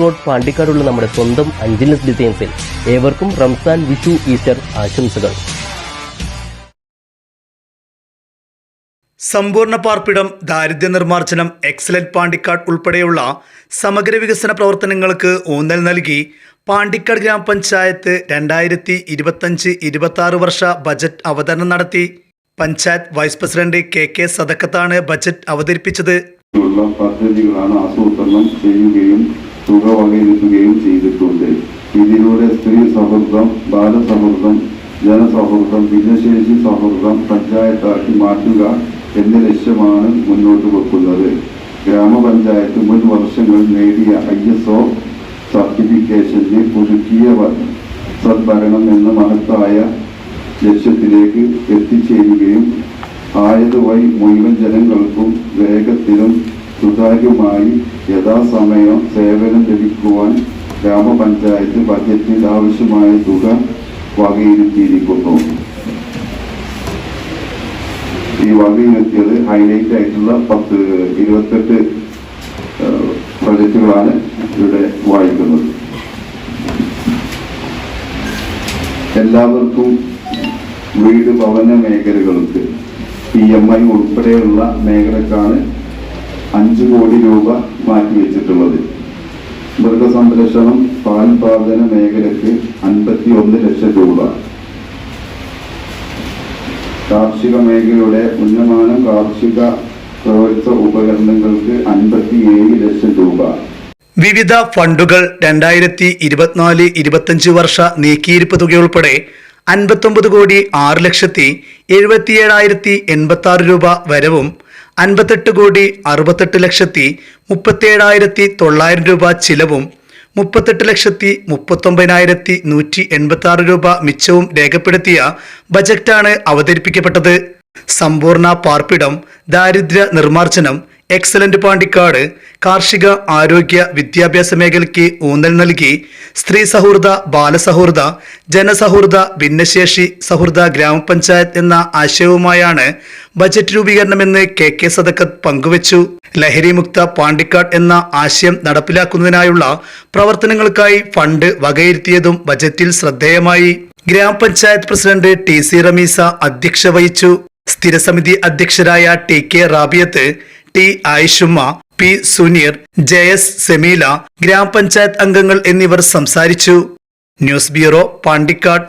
Road പാണ്ടിക്കാടുള്ള നമ്മുടെ സ്വന്തം അഞ്ചിനസ് ഡിസൈൻസിൽ ഏവർക്കും റംസാൻ വിഷു ഈസ്റ്റർ ആശംസകൾ. സമ്പൂർണ പാർപ്പിടം ദാരിദ്ര്യ നിർമ്മാർജനം എക്സലന്റ് പാണ്ടിക്കാട് ഉൾപ്പെടെയുള്ള സമഗ്ര വികസന പ്രവർത്തനങ്ങൾക്ക് ഊന്നൽ നൽകി പാണ്ടിക്കാട് ഗ്രാമപഞ്ചായത്ത് രണ്ടായിരത്തി ഇരുപത്തഞ്ച് ഇരുപത്തി ആറ് വർഷ ബജറ്റ് അവതരണം നടത്തി. Panchayat vice president K K സദക്കത്താണ് budget അവതരിപ്പിച്ചത്. പദ്ധതികളാണ് ആസൂത്രണം ചെയ്യുകയും തുക വകയിരുത്തുകയും ചെയ്തിട്ടുണ്ട്. ഇതിലൂടെ സ്ത്രീ സൗഹൃദം ബാലസൗഹൃദം ജനസൗഹൃദം ഭിന്നശേഷി സൗഹൃദം പഞ്ചായത്താക്കി മാറ്റുക എന്ന ലക്ഷ്യമാണ് മുന്നോട്ട് വെക്കുന്നത്. ഗ്രാമപഞ്ചായത്ത് മുൻ വർഷങ്ങളിൽ നേടിയ ഐ എസ് ഒ സർട്ടിഫിക്കേഷന്റെ പുതുക്കിയ സദ്ഭരണം എന്ന മഹത്തായ ലക്ഷ്യത്തിലേക്ക് എത്തിച്ചേരുകയും ആയതുവഴി മുഴുവൻ ജനങ്ങൾക്കും വേഗത്തിലും സുതാര്യമായി യഥാസമയം സേവനം ലഭിക്കുവാൻ ഗ്രാമപഞ്ചായത്ത് ബജറ്റിൽ ആവശ്യമായ തുക വകയിരുത്തിയിരിക്കുന്നു. ഈ വകയിരുത്തിയത് ഹൈലൈറ്റ് ആയിട്ടുള്ള പത്ത് ഇരുപത്തെട്ട് പ്രൊജക്റ്റുകളാണ് ഇവിടെ വായിക്കുന്നത്. എല്ലാവർക്കും വീട് ഭവന മേഖലകൾക്ക് പി എം ഐ ഉൾപ്പെടെയുള്ള മേഖലക്കാണ് അഞ്ചു കോടി രൂപ മാറ്റിവെച്ചിട്ടുള്ളത് മൃഗസംരക്ഷണം പാൽപാദന മേഖലയ്ക്ക് അൻപത്തി ഒന്ന് ലക്ഷം രൂപ. കാർഷിക മേഖലയുടെ ഉന്നമാനം കാർഷിക പ്രവർത്ത ഉപകരണങ്ങൾക്ക് അൻപത്തിയേഴ് ലക്ഷം രൂപ. വിവിധ ഫണ്ടുകൾ രണ്ടായിരത്തി ഇരുപത്തിനാല് ഇരുപത്തഞ്ച് വർഷ നീക്കിയിരിപ്പ് തുകയുൾപ്പെടെ അൻപത്തൊമ്പത് കോടി ആറ് ലക്ഷത്തി എഴുപത്തിയേഴായിരത്തി എൺപത്തി ആറ് രൂപ വരവും അൻപത്തെട്ട് കോടി അറുപത്തെട്ട് ലക്ഷത്തി മുപ്പത്തിയേഴായിരത്തി തൊള്ളായിരം രൂപ ചിലവും മുപ്പത്തെട്ട് ലക്ഷത്തി മുപ്പത്തൊമ്പതിനായിരത്തി നൂറ്റി എൺപത്തി ആറ് രൂപ മിച്ചവും രേഖപ്പെടുത്തിയ ബജറ്റാണ് അവതരിപ്പിക്കപ്പെട്ടത്. സമ്പൂർണ പാർപ്പിടം ദാരിദ്ര്യ നിർമ്മാർജനം എക്സലന്റ് പാണ്ടിക്കാട് കാർഷിക ആരോഗ്യ വിദ്യാഭ്യാസ മേഖലയ്ക്ക് ഊന്നൽ നൽകി. സ്ത്രീ സൗഹൃദ ബാലസൗഹൃദ ജനസൗഹൃദ ഭിന്നശേഷി സൗഹൃദ ഗ്രാമപഞ്ചായത്ത് എന്ന ആശയവുമായാണ് ബജറ്റ് രൂപീകരണമെന്ന് കെ കെ സദക്കത്ത് പങ്കുവച്ചു. ലഹരിമുക്ത പാണ്ടിക്കാട് എന്ന ആശയം നടപ്പിലാക്കുന്നതിനായുള്ള പ്രവർത്തനങ്ങൾക്കായി ഫണ്ട് വകയിരുത്തിയതും ബജറ്റിൽ ശ്രദ്ധേയമായി. ഗ്രാമപഞ്ചായത്ത് പ്രസിഡന്റ് ടി സി റമീസ അധ്യക്ഷ വഹിച്ചു. സ്ഥിരസമിതി അധ്യക്ഷരായ T K Rabiyath T Ayishumma P Suneer J S Semeela ഗ്രാമപഞ്ചായത്ത് അംഗങ്ങൾ എന്നിവർ സംസാരിച്ചു. News bureau Pandikkad.